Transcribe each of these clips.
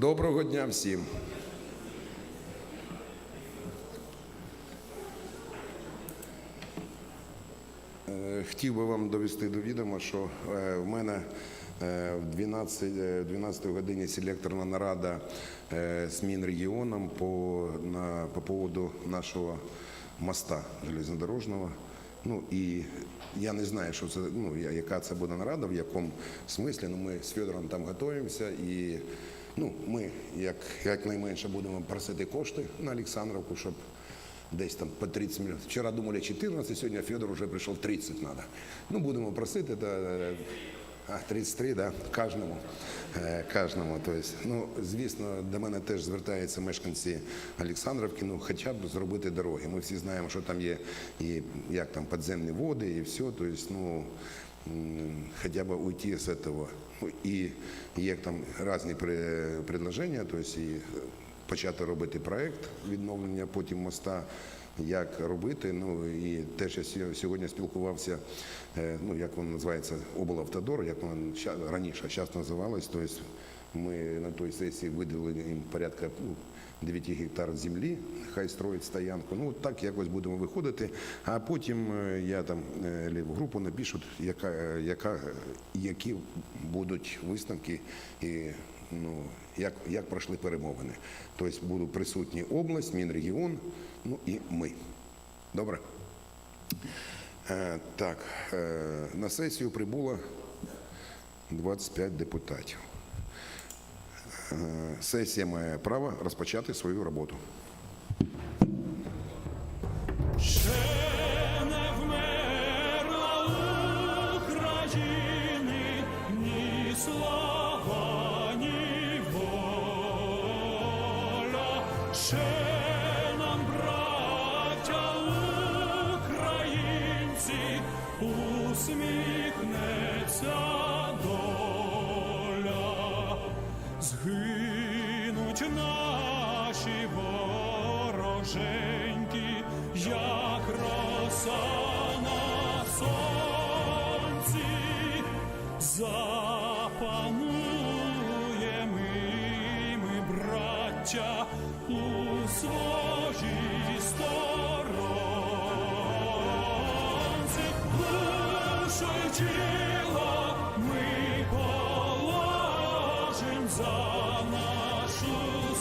Доброго дня всім. Е, Хотів би вам довести до відома, що е, в мене е, в 12, е, 12 годині селекторна нарада з Мінрегіоном по, на, по поводу нашого моста железнодорожного. Ну і я не знаю, що це, ну, яка це буде нарада, в якому смислі. Ну, ми з Федором там готуємося і ну, ми як, якнайменше будемо просити кошти на Олександровку, щоб десь там по 30 мільйонів. Вчора думали 14, сьогодні Федор вже прийшов 30 треба. Ну, будемо просити, да, а, 33, да, кожному. Е, Кожному. Тобто, ну, звісно, до мене теж звертаються мешканці Олександровки, ну, хоча б зробити дороги. Ми всі знаємо, що там є і як там підземні води, і все. Тобто, ну, м, хоча б уйти цього. Ну, і є там різні при- предложення, тобто, і почати робити проект відновлення потім моста. Як робити? Ну і теж я сьогодні спілкувався, е, ну як воно називається, облавтодор, як воно раніше зараз називалось. Тобто ми на той сесії виділили їм порядка ну, 9 гектар землі, хай строїть стоянку. Ну так якось будемо виходити. А потім е, я там е, в групу напишу, яка, яка, які будуть висновки і ну, як, як пройшли перемовини. Тобто буду присутні область, Мінрегіон, ну і ми. Добре? Е, так, е, на сесію прибуло 25 депутатів. Е, сесія має право розпочати свою роботу. Ще Згинуть наші вороженьки, як роса на сонці, запануємо і ми, браття, у своїй сторонці, душу тіло за нашу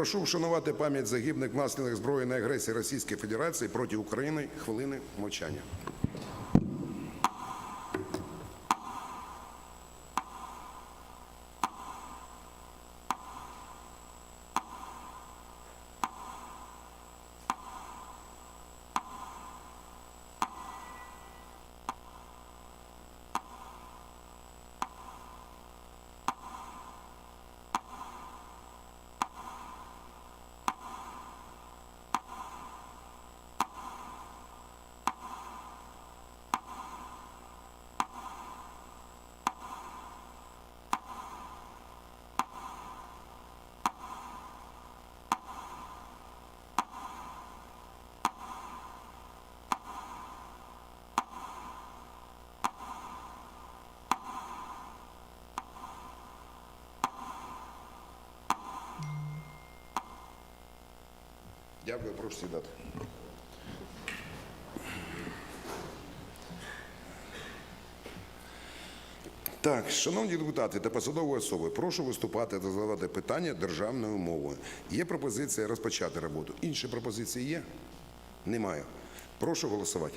Прошу вшанувати пам'ять загиблих внаслідок збройної агресії Російської Федерації проти України хвилини мовчання. Дякую, прошу сідати. Так, шановні депутати та посадові особи, прошу виступати та задавати питання державною мовою. Є пропозиція розпочати роботу. Інші пропозиції є? Немає. Прошу голосувати.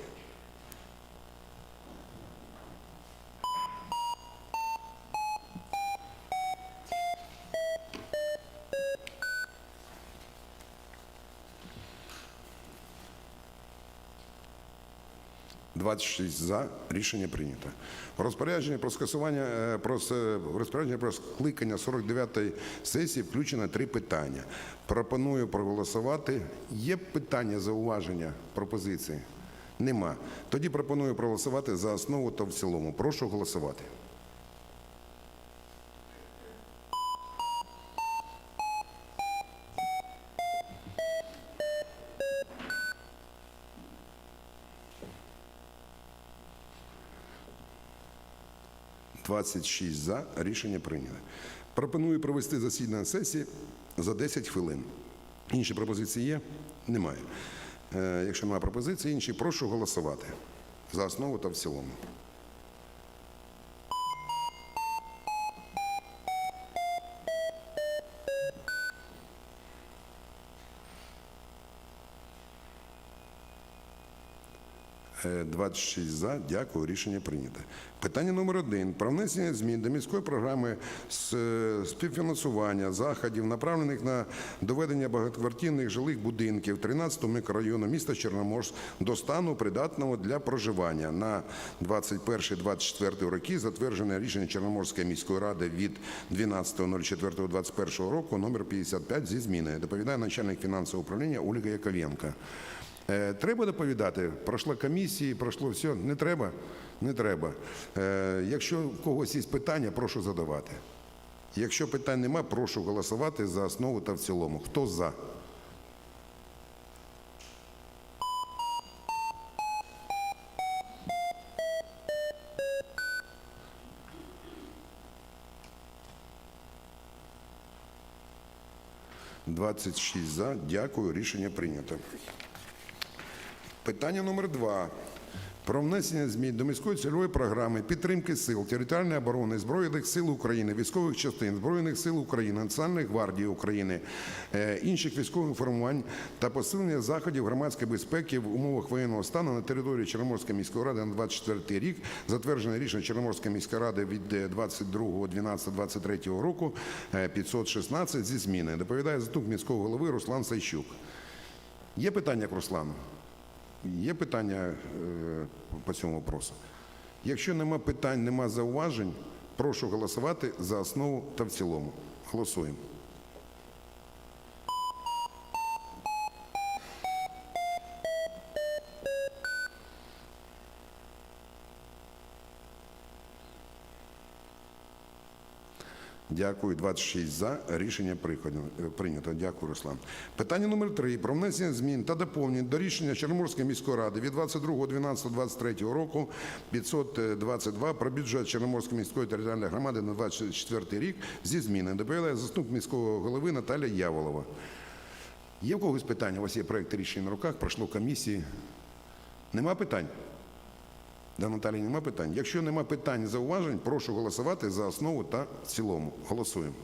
26 за. Рішення прийнято. Розпорядження про скасування е, про розпорядження про скликання 49-ї сесії включено три питання. Пропоную проголосувати. Є питання, зауваження, пропозиції? Нема. Тоді пропоную проголосувати за основу та в цілому. Прошу голосувати. – 26 за. Рішення прийнято. Пропоную провести засідання сесії за 10 хвилин. Інші пропозиції є? Немає. Е, Якщо немає пропозицій, інші, прошу голосувати за основу та в цілому. 26 за. Дякую. Рішення прийнято. Питання номер один. Про внесення змін до міської програми з е, співфінансування заходів, направлених на доведення багатоквартирних жилих будинків 13 мікрорайону міста Чорноморськ до стану придатного для проживання на 21-24 роки, затверджене рішення Чорноморської міської ради від 12.04.21 року номер 55 зі зміною. Доповідає начальник фінансового управління Ольга Яковенко. Е, Треба доповідати. Пройшла комісії, пройшло все. Не треба? Не треба. Е, Якщо в когось є питання, прошу задавати. Якщо питань нема, прошу голосувати за основу та в цілому. Хто за? Двадцять шість за. Дякую. Рішення прийнято. Питання номер два. Про внесення змін до міської цільової програми підтримки сил територіальної оборони Збройних сил України, військових частин Збройних сил України, Національної гвардії України, е, інших військових формувань та посилення заходів громадської безпеки в умовах воєнного стану на території Чорноморської міської ради на 24 рік, затверджене рішення Чорноморської міської ради від е, 22.12.23 року е, 516 зі зміни. Доповідає заступник міського голови Руслан Сайчук. Є питання к Руслану? Є питання е, по цьому вопросу? Якщо нема питань, нема зауважень, прошу голосувати за основу та в цілому. Голосуємо. Дякую. 26 за. Рішення прийнято. прийнято. Дякую, Руслан. Питання номер 3. Про внесення змін та доповнень до рішення Чорноморської міської ради від 22.12.23 року 522 про бюджет Чорноморської міської територіальної громади на 24 рік зі зміни. Доповідає заступник міського голови Наталя Яволова. Є в когось питання? У вас є проєкт рішення на руках, пройшло комісії. Нема питань? Да, Наталі, нема питань. Якщо нема питань, зауважень, прошу голосувати за основу та в цілому. Голосуємо.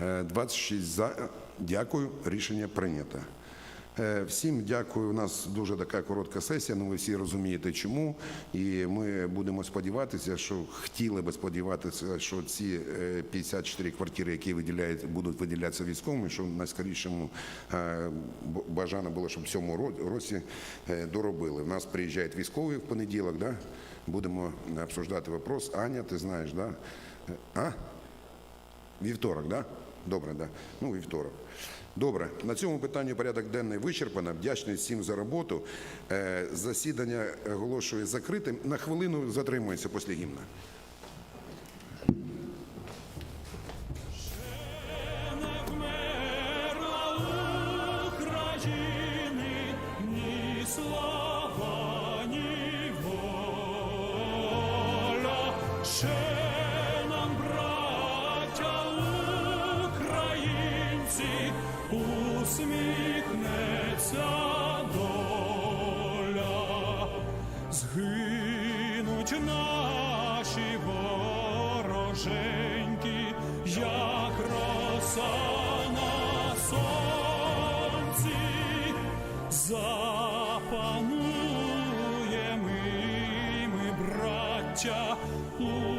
Е, 26 за. Дякую. Рішення прийнято. Е, Всім дякую. У нас дуже така коротка сесія. Ну ви всі розумієте, чому. І ми будемо сподіватися, що хотіли би сподіватися, що ці е, 54 квартири, які виділяють, будуть виділятися військовими, що найскорішому е, бажано було, щоб в цьому році е, доробили. У нас приїжджають військові в понеділок. Да? Будемо обсуждати вопрос. Аня, ти знаєш, да? Е, А? Вівторок, да? Добре, да. Ну, вівторок. Добре, на цьому питанні порядок денний вичерпано. Вдячний всім за роботу. Е, Засідання оголошую закритим. На хвилину затримується після гімна. свіженькі, як роса на сонці, ми, браття, у!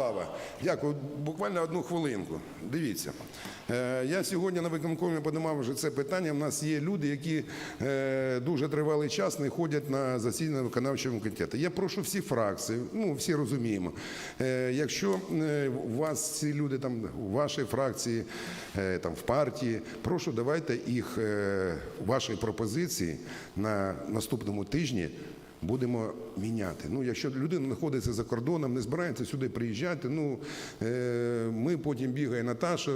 слава! Дякую. Буквально одну хвилинку. Дивіться, е, я сьогодні на виконкомі подимав вже це питання. У нас є люди, які е, дуже тривалий час не ходять на засідання виконавчого комітету. Я прошу всі фракції, ну всі розуміємо. е, Якщо у вас ці люди там у вашій фракції, там в партії, прошу давайте їх ваші пропозиції на наступному тижні будемо міняти. Ну, якщо людина знаходиться за кордоном, не збирається сюди приїжджати, ну е, ми потім бігає Наташа,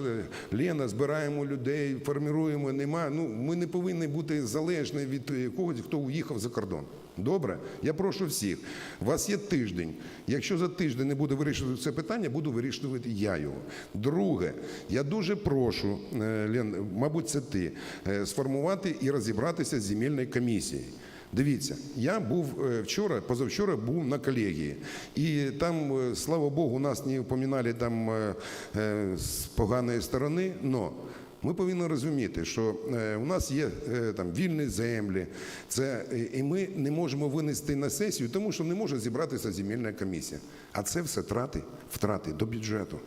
Лена, збираємо людей, формируємо, нема. Ну, ми не повинні бути залежні від когось, хто уїхав за кордон. Добре? Я прошу всіх. У вас є тиждень. Якщо за тиждень не буде вирішувати це питання, буду вирішувати я його. Друге, я дуже прошу, е, Лен, мабуть, це ти, е, сформувати і розібратися з земельною комісією. Дивіться, я був е, вчора, позавчора був на колегії, і там, е, слава Богу, нас не упоминали там е, з поганої сторони. но ми повинні розуміти, що у нас є там вільні землі, це і ми не можемо винести на сесію, тому що не може зібратися земельна комісія. А це все трати, втрати до бюджету.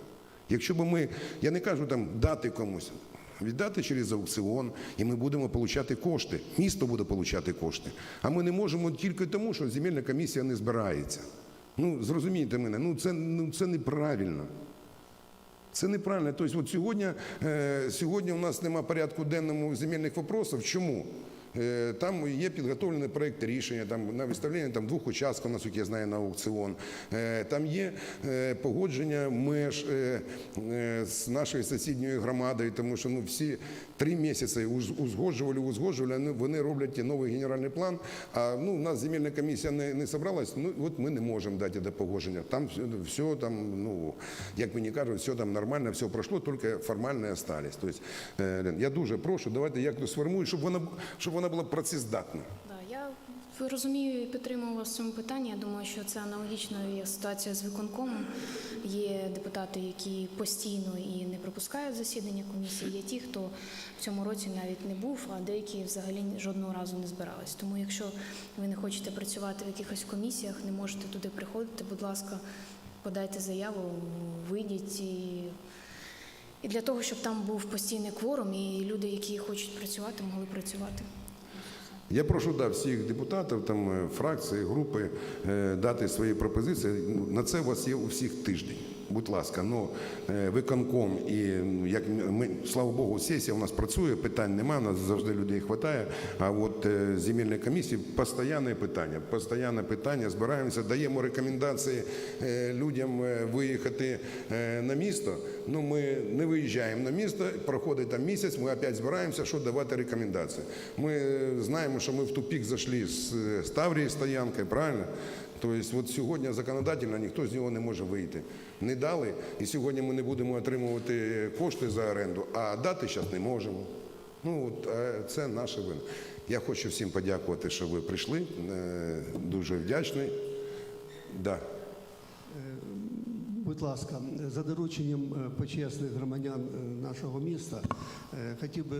Якщо б ми, я не кажу там дати комусь, віддати через аукціон, і ми будемо отримати кошти. Місто буде отримати кошти. А ми не можемо тільки тому, що земельна комісія не збирається. Ну, зрозумійте мене, ну це, ну, це неправильно. Це неправильно. Тобто, от сьогодні, е, сьогодні у нас немає порядку денному земельних вопросів. Чому? Е, Там є підготовлений проєкт рішення там, на виставлення там, двох участків, наскільки я знаю, на аукціон. Е, Там є е, погодження меж з нашою сусідньою громадою, тому що ну, всі три місяці узгоджували, узгоджували, вони роблять новий генеральний план. А ну, у нас земельна комісія не, не зібралась, ну от ми не можемо дати до погодження. Там все, все там, ну, як мені кажуть, все там нормально, все пройшло, тільки формально остались. Тобто, е, я дуже прошу, давайте як то сформую, щоб вона, щоб вона була працездатна. Я розумію і підтримую вас в цьому питанні. Я думаю, що це аналогічна є ситуація з виконкомом. Є депутати, які постійно і не пропускають засідання комісії. Є ті, хто в цьому році навіть не був, а деякі взагалі жодного разу не збирались. Тому, якщо ви не хочете працювати в якихось комісіях, не можете туди приходити, будь ласка, подайте заяву, вийдіть і. І для того, щоб там був постійний кворум, і люди, які хочуть працювати, могли працювати. Я прошу да, всіх депутатів, там, е, фракції, групи е, дати свої пропозиції. Ну, На це у вас є у всіх тиждень. Будь ласка, ну е, виконком і як ми, слава Богу, сесія у нас працює, питань немає, у нас завжди людей вистачає. А от е, земельної комісії постійне питання, постійне питання. Збираємося, даємо рекомендації е, людям виїхати на місто. Ну ми не виїжджаємо на місто, проходить там місяць, ми опять збираємося, що давати рекомендації. Ми знаємо, що ми в тупик зайшли з е, з Таврії стоянкою, правильно? Тобто, от сьогодні законодательно ніхто з нього не може вийти. Не дали, і сьогодні ми не будемо отримувати кошти за оренду, а дати зараз не можемо. Ну, от, е, це наша вина. Я хочу всім подякувати, що ви прийшли. Е, Дуже вдячний. Да. Будь ласка, за дорученням е, почесних громадян е, нашого міста, е, хотів би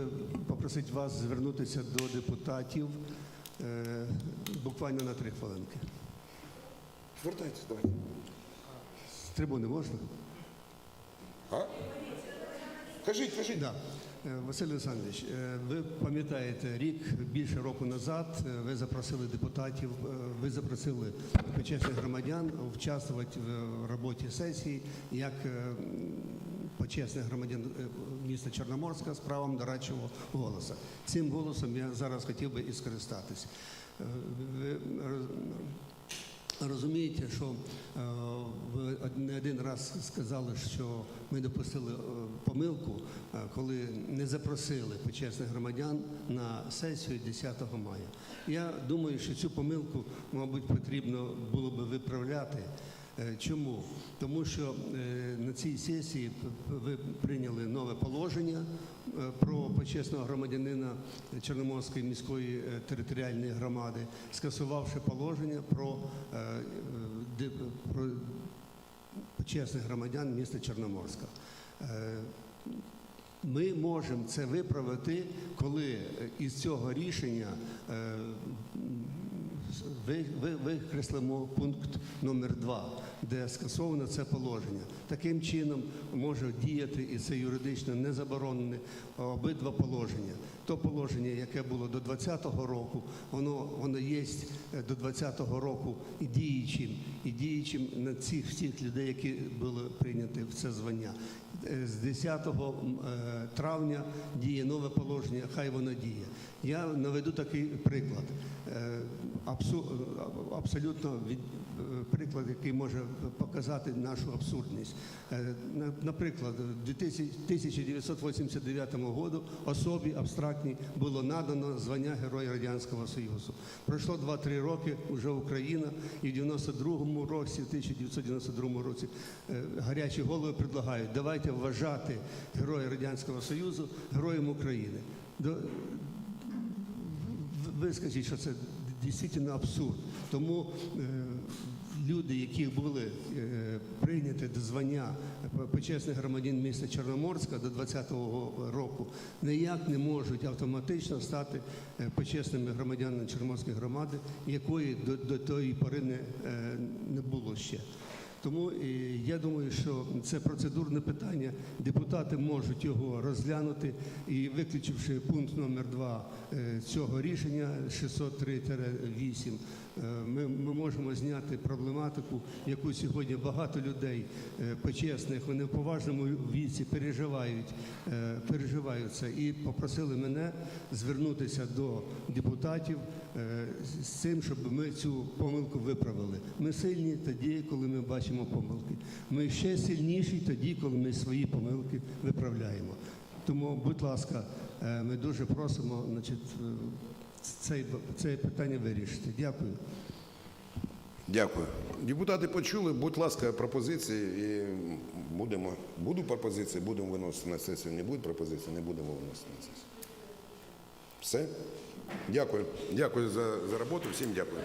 попросити вас звернутися до депутатів е, буквально на три хвилинки. Звертайтеся, давайте. З трибуни можна? А? Кажіть, кажіть. Да. Е, Василь Олександрович, е, ви пам'ятаєте, рік більше року назад е, ви запросили депутатів, ви запросили почесних громадян участвувати в роботі сесії як почесних громадян міста Чорноморська з правом дорадчого голосу. Цим голосом я зараз хотів би і скористатись. Розумієте, що е, ви не один раз сказали, що ми допустили е, помилку, е, коли не запросили почесних громадян на сесію 10 мая. Я думаю, що цю помилку, мабуть, потрібно було би виправляти. Е, Чому? Тому що е, на цій сесії ви прийняли нове положення е, про почесного громадянина Чорноморської міської територіальної громади, скасувавши положення про, про почесних громадян міста Чорноморська. Ми можемо це виправити, коли із цього рішення ви- ви- викреслимо пункт номер 2 де скасовано це положення. Таким чином може діяти, і це юридично не заборонене, обидва положення. То положення, яке було до 2020 року, воно, воно є е, до 2020 року і діючим, і діючим на цих всіх людей, які були прийняті в це звання. Е, З 10 е, травня діє нове положення, хай воно діє. Я наведу такий приклад. Абсолютно приклад, який може показати нашу абсурдність. Наприклад, в 1989 году особі абстрактній було надано звання Героя Радянського Союзу. Пройшло 2-3 роки, вже Україна, і в 92-му році, в 1992 році, е, гарячі голови предлагають, давайте вважати Героя Радянського Союзу героєм України. Ви скажіть, що це дійсно абсурд. Тому е, люди, які були е, прийняті до звання почесних громадян міста Чорноморська до 2020 року, ніяк не можуть автоматично стати е, почесними громадянами Чорноморської громади, якої до, до тої пори не, е, не було ще. Тому я думаю, що це процедурне питання. Депутати можуть його розглянути і, виключивши пункт номер 2 цього рішення 603-8, е, ми, ми можемо зняти проблематику, яку сьогодні багато людей е, почесних, вони в поважному віці переживають, е, переживають це і попросили мене звернутися до депутатів е, з цим, щоб ми цю помилку виправили. Ми сильні тоді, коли ми бачимо помилки. Ми ще сильніші тоді, коли ми свої помилки виправляємо. Тому, будь ласка, е, ми дуже просимо значить, е, цей, це питання вирішити. Дякую. Дякую. Депутати почули, будь ласка, пропозиції і будемо. Буду пропозиції, будемо виносити на сесію. Не буде пропозиції, не будемо виносити на сесію. Все? Дякую. Дякую за, за роботу. Всім дякую.